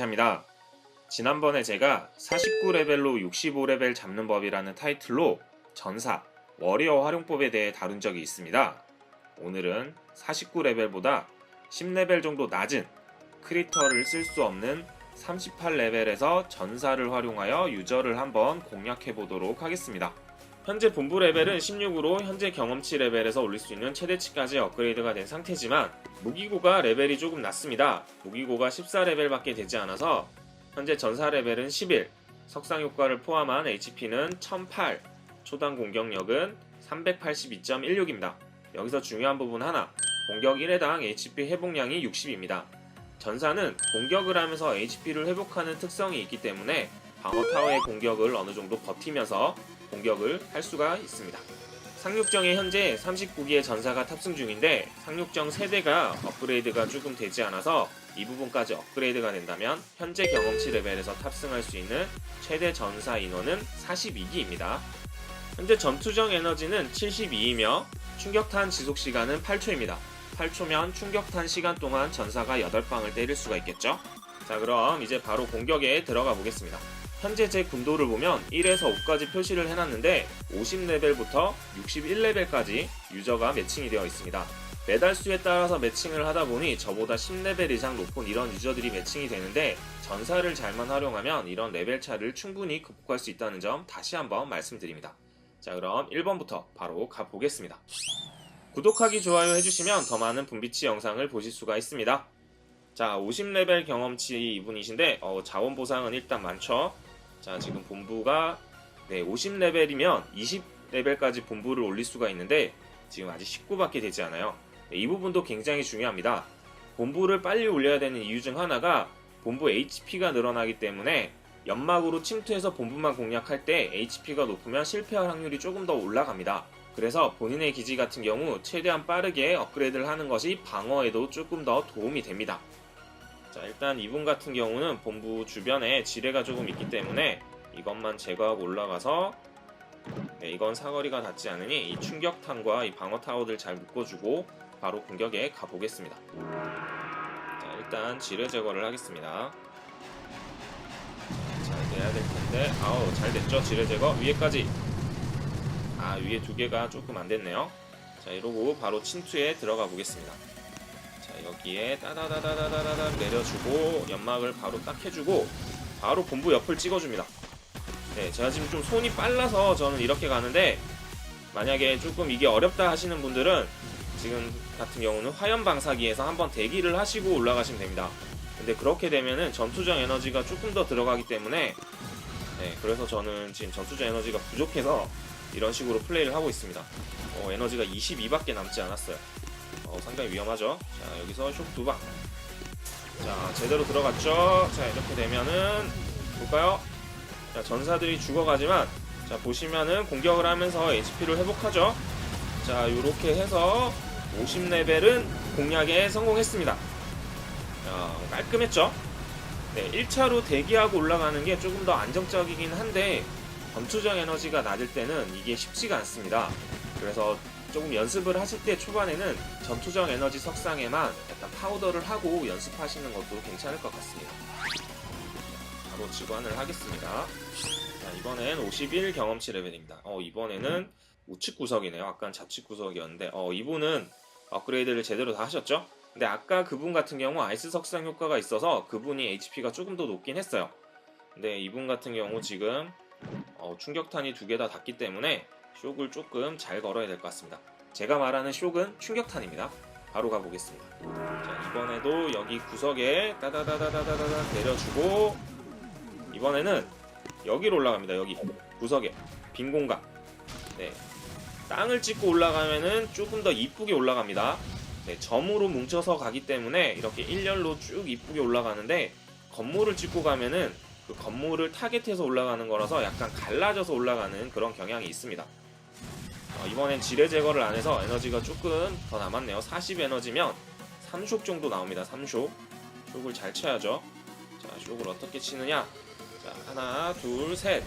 아이샤입니다. 지난번에 제가 49레벨로 65레벨 잡는 법이라는 타이틀로 전사, 워리어 활용법에 대해 다룬 적이 있습니다. 오늘은 49레벨보다 10레벨 정도 낮은 크리터를 쓸 수 없는 38레벨에서 전사를 활용하여 유저를 한번 공략해 보도록 하겠습니다. 현재 본부 레벨은 16으로 현재 경험치 레벨에서 올릴 수 있는 최대치까지 업그레이드가 된 상태지만 무기고가 레벨이 조금 낮습니다. 무기고가 14레벨밖에 되지 않아서 현재 전사 레벨은 11, 석상 효과를 포함한 HP는 1008, 초당 공격력은 382.16입니다. 여기서 중요한 부분 하나, 공격 1회당 HP 회복량이 60입니다. 전사는 공격을 하면서 HP를 회복하는 특성이 있기 때문에 방어 타워의 공격을 어느 정도 버티면서 공격을 할 수가 있습니다. 상륙정에 현재 39기의 전사가 탑승 중인데 상륙정 세대가 업그레이드가 조금 되지 않아서 이 부분까지 업그레이드가 된다면 현재 경험치 레벨에서 탑승할 수 있는 최대 전사 인원은 42기입니다. 현재 전투정 에너지는 72이며 충격탄 지속 시간은 8초입니다. 8초면 충격탄 시간 동안 전사가 8방을 때릴 수가 있겠죠? 자 그럼 이제 바로 공격에 들어가 보겠습니다. 현재 제 군도를 보면 1에서 5까지 표시를 해놨는데 50레벨부터 61레벨까지 유저가 매칭이 되어 있습니다. 메달 수에 따라서 매칭을 하다 보니 저보다 10레벨 이상 높은 이런 유저들이 매칭이 되는데 전사를 잘만 활용하면 이런 레벨 차를 충분히 극복할 수 있다는 점 다시 한번 말씀드립니다. 자 그럼 1번부터 바로 가보겠습니다. 구독하기 좋아요 해주시면 더 많은 분비치 영상을 보실 수가 있습니다. 자 50레벨 경험치 이분이신데 어, 자원 보상은 일단 많죠. 자 지금 본부가 네 50레벨이면 20레벨까지 본부를 올릴 수가 있는데 지금 아직 19밖에 되지 않아요. 네, 이 부분도 굉장히 중요합니다. 본부를 빨리 올려야 되는 이유 중 하나가 본부 HP가 늘어나기 때문에 연막으로 침투해서 본부만 공략할 때 HP가 높으면 실패할 확률이 조금 더 올라갑니다. 그래서 본인의 기지 같은 경우 최대한 빠르게 업그레이드를 하는 것이 방어에도 조금 더 도움이 됩니다. 자 일단 이분 같은 경우는 본부 주변에 지뢰가 조금 있기 때문에 이것만 제거하고 올라가서 네, 이건 사거리가 닿지 않으니 이 충격탄과 이 방어 타워들 잘 묶어주고 바로 공격에 가보겠습니다. 자 일단 지뢰 제거를 하겠습니다. 잘 돼야 될 텐데 아우 잘 됐죠 지뢰 제거 위에까지 아 위에 두 개가 조금 안 됐네요. 자 이러고 바로 침투에 들어가 보겠습니다. 자 여기에 따다다다다다다 내려주고 연막을 바로 딱 해주고 바로 본부 옆을 찍어줍니다. 네 제가 지금 좀 손이 빨라서 저는 이렇게 가는데 만약에 조금 이게 어렵다 하시는 분들은 지금 같은 경우는 화염 방사기에서 한번 대기를 하시고 올라가시면 됩니다. 근데 그렇게 되면은 전투정 에너지가 조금 더 들어가기 때문에 네 그래서 저는 지금 전투정 에너지가 부족해서 이런 식으로 플레이를 하고 있습니다. 어, 에너지가 22밖에 남지 않았어요. 어, 상당히 위험하죠. 자, 여기서 쇼크 두 방. 자, 제대로 들어갔죠. 자, 이렇게 되면은 볼까요? 자, 전사들이 죽어가지만 자, 보시면은 공격을 하면서 HP를 회복하죠. 자, 이렇게 해서 50레벨은 공략에 성공했습니다. 자, 깔끔했죠? 네, 1차로 대기하고 올라가는 게 조금 더 안정적이긴 한데 전투정 에너지가 낮을 때는 이게 쉽지가 않습니다. 그래서 조금 연습을 하실 때 초반에는 전투정 에너지 석상에만 약간 파우더를 하고 연습하시는 것도 괜찮을 것 같습니다. 바로 직관을 하겠습니다. 자, 이번엔 51 경험치 레벨입니다. 어, 이번에는 우측 구석이네요. 아까 좌측 구석이었는데, 어, 이분은 업그레이드를 제대로 다 하셨죠? 근데 아까 그분 같은 경우 아이스 석상 효과가 있어서 그분이 HP가 조금 더 높긴 했어요. 근데 이분 같은 경우 지금 어, 충격탄이 두 개 다 닿기 때문에 쇼을 조금 잘 걸어야 될 것 같습니다. 제가 말하는 쇼은 충격탄입니다. 바로 가보겠습니다. 자, 이번에도 여기 구석에 따다다다다다다 내려주고 이번에는 여기로 올라갑니다. 여기 구석에 빈 공간. 네. 땅을 찍고 올라가면은 조금 더 이쁘게 올라갑니다. 네, 점으로 뭉쳐서 가기 때문에 이렇게 일렬로 쭉 이쁘게 올라가는데 건물을 찍고 가면은 그 건물을 타겟해서 올라가는 거라서 약간 갈라져서 올라가는 그런 경향이 있습니다. 어, 이번엔 지뢰 제거를 안 해서 에너지가 조금 더 남았네요. 40 에너지면 3숍 정도 나옵니다. 3숍. 숍을 잘 쳐야죠. 자, 숍을 어떻게 치느냐? 자, 하나, 둘, 셋.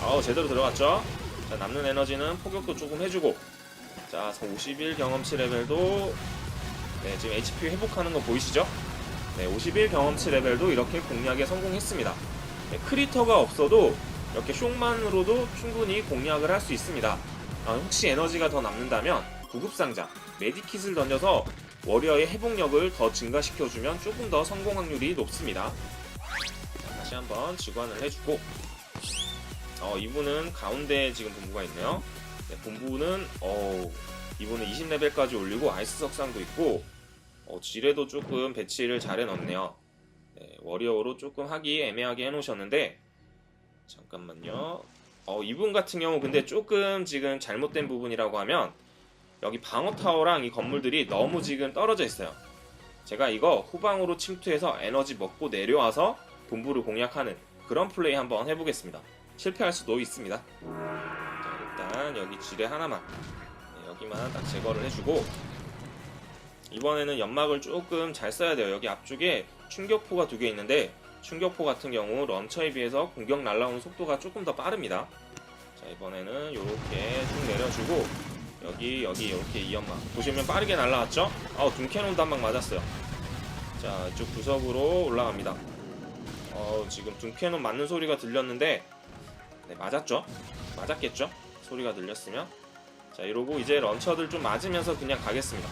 아우, 제대로 들어갔죠? 자, 남는 에너지는 포격도 조금 해주고. 자, 51 경험치 레벨도 네, 지금 HP 회복하는 거 보이시죠? 네, 51 경험치 레벨도 이렇게 공략에 성공했습니다. 네, 크리터가 없어도 이렇게 쇽만으로도 충분히 공략을 할 수 있습니다. 아, 혹시 에너지가 더 남는다면 구급상자, 메디킷을 던져서 워리어의 회복력을 더 증가시켜주면 조금 더 성공 확률이 높습니다. 자, 다시 한번 직관을 해주고 어, 이분은 가운데 지금 본부가 있네요. 네, 본부는 어, 이분은 20레벨까지 올리고 아이스 석상도 있고 어, 지뢰도 조금 배치를 잘 해놨네요. 네, 워리어로 조금 하기 애매하게 해놓으셨는데 잠깐만요. 어, 이분 같은 경우 근데 조금 지금 잘못된 부분이라고 하면 여기 방어 타워랑 이 건물들이 너무 지금 떨어져 있어요. 제가 이거 후방으로 침투해서 에너지 먹고 내려와서 본부를 공략하는 그런 플레이 한번 해보겠습니다. 실패할 수도 있습니다. 자, 일단 여기 지뢰 하나만 네, 여기만 딱 제거를 해주고 이번에는 연막을 조금 잘 써야 돼요. 여기 앞쪽에 충격포가 두 개 있는데 충격포 같은 경우 런처에 비해서 공격 날라오는 속도가 조금 더 빠릅니다. 자 이번에는 이렇게 쭉 내려주고 여기 여기 이렇게 이 연막 보시면 빠르게 날라왔죠? 아 둠캐논도 한 방 맞았어요. 자 이쪽 구석으로 올라갑니다. 어 지금 둠캐논 맞는 소리가 들렸는데 네 맞았죠? 맞았겠죠? 소리가 들렸으면 자 이러고 이제 런처들 좀 맞으면서 그냥 가겠습니다.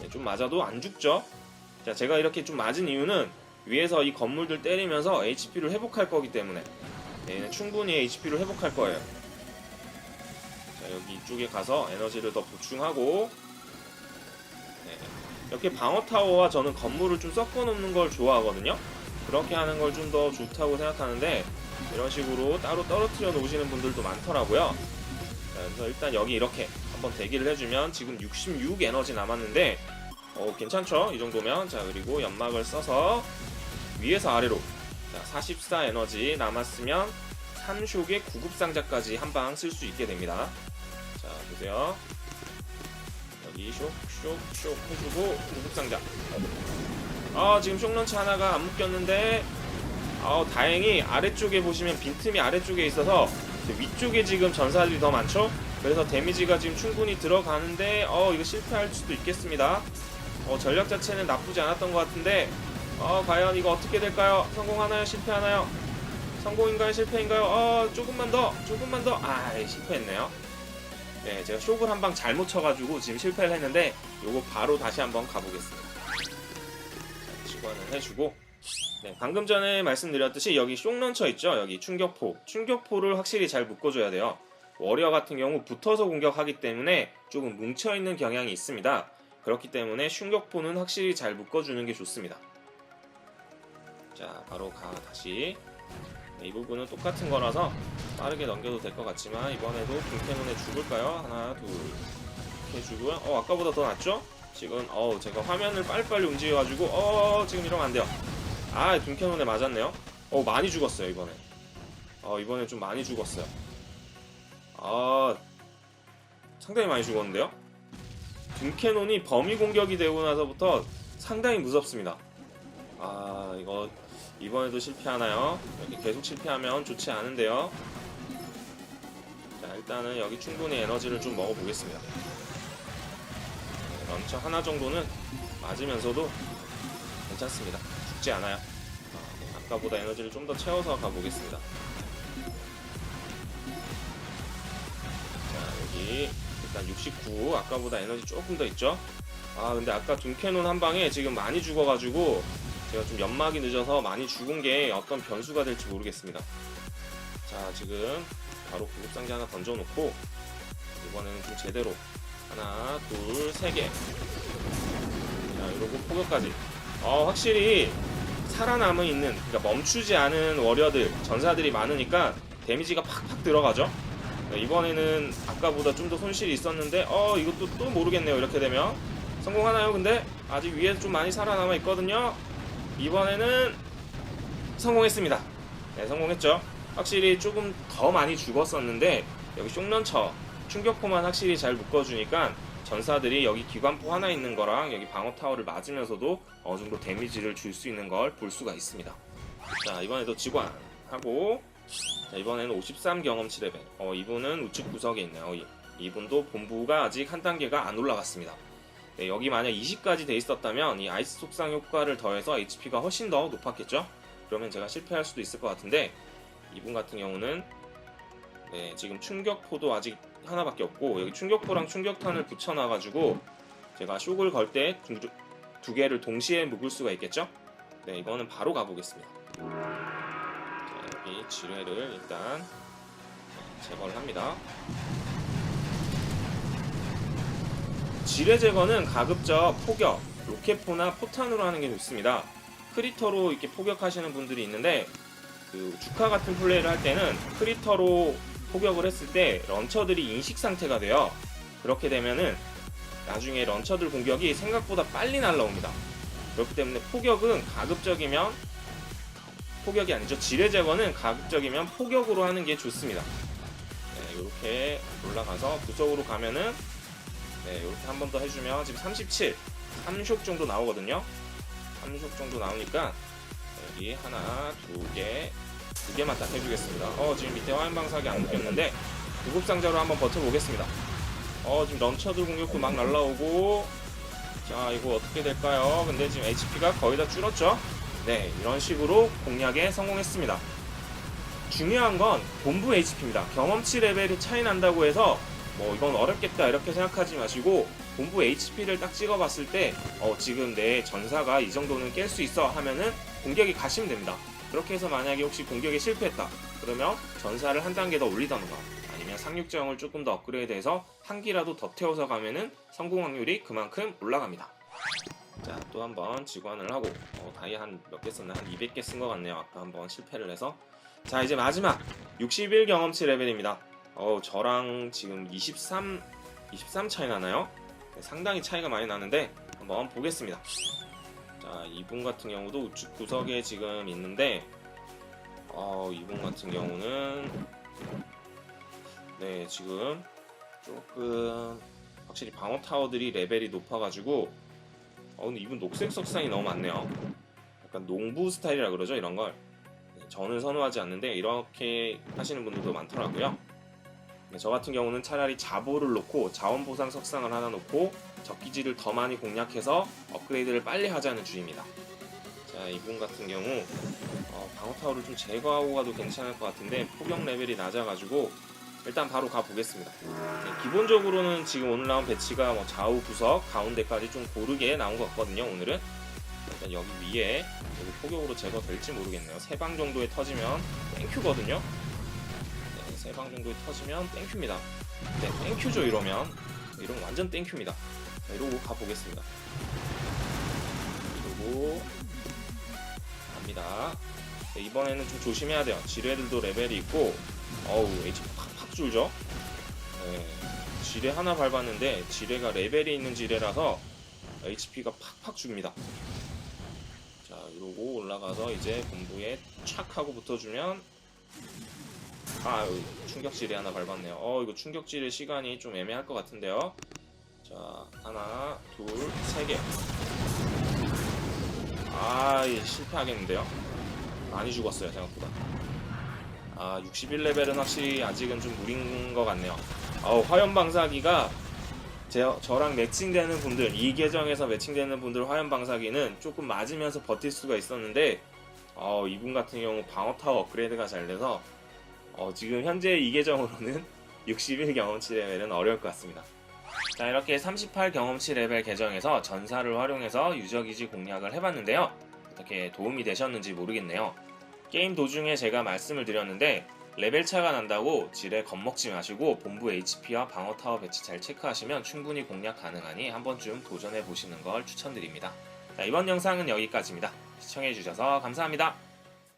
네, 좀 맞아도 안 죽죠? 자 제가 이렇게 좀 맞은 이유는 위에서 이 건물들 때리면서 HP를 회복할 거기 때문에 네, 충분히 HP를 회복할 거예요. 자 여기 이쪽에 가서 에너지를 더 보충하고 네, 이렇게 방어 타워와 저는 건물을 좀 섞어 놓는 걸 좋아하거든요. 그렇게 하는 걸 좀 더 좋다고 생각하는데 이런 식으로 따로 떨어뜨려 놓으시는 분들도 많더라고요. 자, 그래서 일단 여기 이렇게 한번 대기를 해주면 지금 66 에너지 남았는데 어, 괜찮죠? 이 정도면 자 그리고 연막을 써서 위에서 아래로 자, 44 에너지 남았으면 3숍의 구급상자까지 한 방 쓸 수 있게 됩니다. 자 보세요. 여기 쇽 쇽 쇽 해주고 구급상자. 아 지금 쇽런치 하나가 안 묶였는데 아 다행히 아래쪽에 보시면 빈틈이 아래쪽에 있어서 위쪽에 지금 전사들이 더 많죠? 그래서 데미지가 지금 충분히 들어가는데 어 이거 실패할 수도 있겠습니다. 어, 전략 자체는 나쁘지 않았던 것 같은데 어, 과연 이거 어떻게 될까요? 성공하나요? 실패하나요? 성공인가요? 실패인가요? 어, 조금만 더, 조금만 더. 아, 실패했네요. 네, 제가 쇼을 한 방 잘못 쳐가지고 지금 실패를 했는데 요거 바로 다시 한번 가보겠습니다. 자, 직관을 해주고 네, 방금 전에 말씀드렸듯이 여기 쇽런처 있죠? 여기 충격포. 충격포를 확실히 잘 묶어줘야 돼요. 워리어 같은 경우 붙어서 공격하기 때문에 조금 뭉쳐있는 경향이 있습니다. 그렇기 때문에 충격포는 확실히 잘 묶어주는 게 좋습니다. 자, 바로 가 다시. 네, 이 부분은 똑같은 거라서 빠르게 넘겨도 될 것 같지만 이번에도 둠캐논에 죽을까요? 하나, 둘. 이렇게 주고요. 어, 아까보다 더 낫죠? 지금 어, 제가 화면을 빨리빨리 움직여가지고 어, 지금 이러면 안 돼요. 아, 둠캐논에 맞았네요. 어, 많이 죽었어요 이번에. 어, 이번에 좀 많이 죽었어요. 아, 상당히 많이 죽었는데요? 둠캐논이 범위 공격이 되고 나서부터 상당히 무섭습니다. 아 이거 이번에도 실패하나요? 이렇게 계속 실패하면 좋지 않은데요. 자 일단은 여기 충분히 에너지를 좀 먹어보겠습니다. 네, 런처 하나 정도는 맞으면서도 괜찮습니다. 죽지 않아요. 아, 네, 아까보다 에너지를 좀 더 채워서 가보겠습니다. 자 여기 일단 69 아까보다 에너지 조금 더 있죠 아 근데 아까 둠캐논 한 방에 지금 많이 죽어가지고 제가 좀 연막이 늦어서 많이 죽은 게 어떤 변수가 될지 모르겠습니다. 자 지금 바로 구급상자 하나 던져놓고 이번에는 좀 제대로 하나 둘 세 개. 자 이러고 포격까지. 어 확실히 살아남은 있는 그러니까 멈추지 않은 워리어들 전사들이 많으니까 데미지가 팍팍 들어가죠? 네, 이번에는 아까보다 좀 더 손실이 있었는데 어 이것도 또 모르겠네요 이렇게 되면. 성공하나요? 근데 아직 위에 좀 많이 살아남아 있거든요 이번에는 성공했습니다 네 성공했죠 확실히 조금 더 많이 죽었었는데 여기 쇽런처 충격포만 확실히 잘 묶어주니까 전사들이 여기 기관포 하나 있는 거랑 여기 방어 타워를 맞으면서도 어느 정도 데미지를 줄 수 있는 걸 볼 수가 있습니다 자 이번에도 직관 하고 자, 이번에는 53 경험치 레벨. 어, 이분은 우측 구석에 있네요. 이, 이분도 본부가 아직 한 단계가 안 올라갔습니다. 네, 여기 만약 20까지 돼 있었다면 이 아이스 속상 효과를 더해서 HP가 훨씬 더 높았겠죠? 그러면 제가 실패할 수도 있을 것 같은데 이분 같은 경우는 네, 지금 충격포도 아직 하나밖에 없고 여기 충격포랑 충격탄을 붙여놔가지고 제가 쇼을 걸 때 두 개를 동시에 묵을 수가 있겠죠? 네, 이거는 바로 가보겠습니다. 자, 여기 지뢰를 일단 제거를 합니다. 지뢰 제거는 가급적 포격, 로켓포나 포탄으로 하는 게 좋습니다. 크리터로 이렇게 포격하시는 분들이 있는데 그 주카 같은 플레이를 할 때는 크리터로 포격을 했을 때 런처들이 인식 상태가 돼요. 그렇게 되면은 나중에 런처들 공격이 생각보다 빨리 날라옵니다. 그렇기 때문에 포격은 가급적이면 포격이 아니죠. 지뢰 제거는 가급적이면 포격으로 하는 게 좋습니다. 네, 이렇게 올라가서 구석으로 가면은 네, 이렇게 한 번 더 해주면 지금 37, 3숍 정도 나오거든요. 3숍 정도 나오니까 여기 하나, 두 개, 두 개만 딱 해주겠습니다. 어, 지금 밑에 화염방사기 안 묶였는데 구급상자로 한번 버텨보겠습니다. 어, 지금 런처들 공격도 막 날라오고 자, 이거 어떻게 될까요? 근데 지금 HP가 거의 다 줄었죠? 네, 이런 식으로 공략에 성공했습니다. 중요한 건 본부 HP입니다. 경험치 레벨이 차이 난다고 해서 뭐 이건 어렵겠다 이렇게 생각하지 마시고 본부 HP를 딱 찍어봤을 때 어, 지금 내 전사가 이 정도는 깰 수 있어 하면은 공격이 가시면 됩니다. 그렇게 해서 만약에 혹시 공격에 실패했다 그러면 전사를 한 단계 더 올리던가 아니면 상륙정을 조금 더 업그레이드해서 한 기라도 더 태워서 가면은 성공 확률이 그만큼 올라갑니다. 자, 또 한번 직관을 하고 어, 다이 한 몇 개 썼나? 한 200개 쓴 것 같네요. 아까 한번 실패를 해서 자, 이제 마지막 61 경험치 레벨입니다. 어, 저랑 지금 23 23 차이 나나요? 네, 상당히 차이가 많이 나는데 한번 보겠습니다. 자, 이분 같은 경우도 우측 구석에 지금 있는데 어, 이분 같은 경우는 네, 지금 조금 확실히 방어 타워들이 레벨이 높아가지고 어 근데 이분 녹색 석상이 너무 많네요. 약간 농부 스타일이라 그러죠 이런 걸. 네, 저는 선호하지 않는데 이렇게 하시는 분들도 많더라고요. 네, 저 같은 경우는 차라리 자보를 놓고 자원 보상 석상을 하나 놓고 적기지를 더 많이 공략해서 업그레이드를 빨리 하자는 주의입니다. 자 이분 같은 경우 어, 방어 타워를 좀 제거하고 가도 괜찮을 것 같은데 포격 레벨이 낮아가지고 일단 바로 가보겠습니다. 네, 기본적으로는 지금 오늘 나온 배치가 뭐 좌우 구석 가운데까지 좀 고르게 나온 것 같거든요. 오늘은 일단 여기 위에 여기 포격으로 제거될지 모르겠네요. 세 방 정도에 터지면 땡큐거든요. 네, 세방 정도에 터지면 땡큐입니다. 네, 땡큐죠 이러면 이러면 완전 땡큐입니다. 자, 이러고 가보겠습니다. 이러고 갑니다. 네, 이번에는 좀 조심해야 돼요. 지뢰들도 레벨이 있고 어우 HP 팍팍 줄죠. 네, 지뢰 하나 밟았는데 지뢰가 레벨이 있는 지뢰라서 HP가 팍팍 줍니다. 자 이러고 올라가서 이제 본부에 착 하고 붙어주면 아 여기 충격 지뢰 하나 밟았네요. 어 이거 충격 지뢰 시간이 좀 애매할 것 같은데요. 자 하나 둘세 개. 아 이, 실패하겠는데요. 많이 죽었어요 생각보다. 아 61레벨은 확실히 아직은 좀 무린 것 같네요. 어, 화염 방사기가 제, 저랑 매칭되는 분들 이 계정에서 매칭되는 분들 화염 방사기는 조금 맞으면서 버틸 수가 있었는데 어, 이분 같은 경우 방어 타워 업그레이드가 잘 돼서 어, 지금 현재 이 계정으로는 61 경험치 레벨은 어려울 것 같습니다. 자 이렇게 38 경험치 레벨 계정에서 전사를 활용해서 유저 기지 공략을 해봤는데요. 어떻게 도움이 되셨는지 모르겠네요. 게임 도중에 제가 말씀을 드렸는데 레벨 차가 난다고 지뢰 겁먹지 마시고 본부 HP와 방어 타워 배치 잘 체크하시면 충분히 공략 가능하니 한 번쯤 도전해 보시는 걸 추천드립니다. 자, 이번 영상은 여기까지입니다. 시청해 주셔서 감사합니다.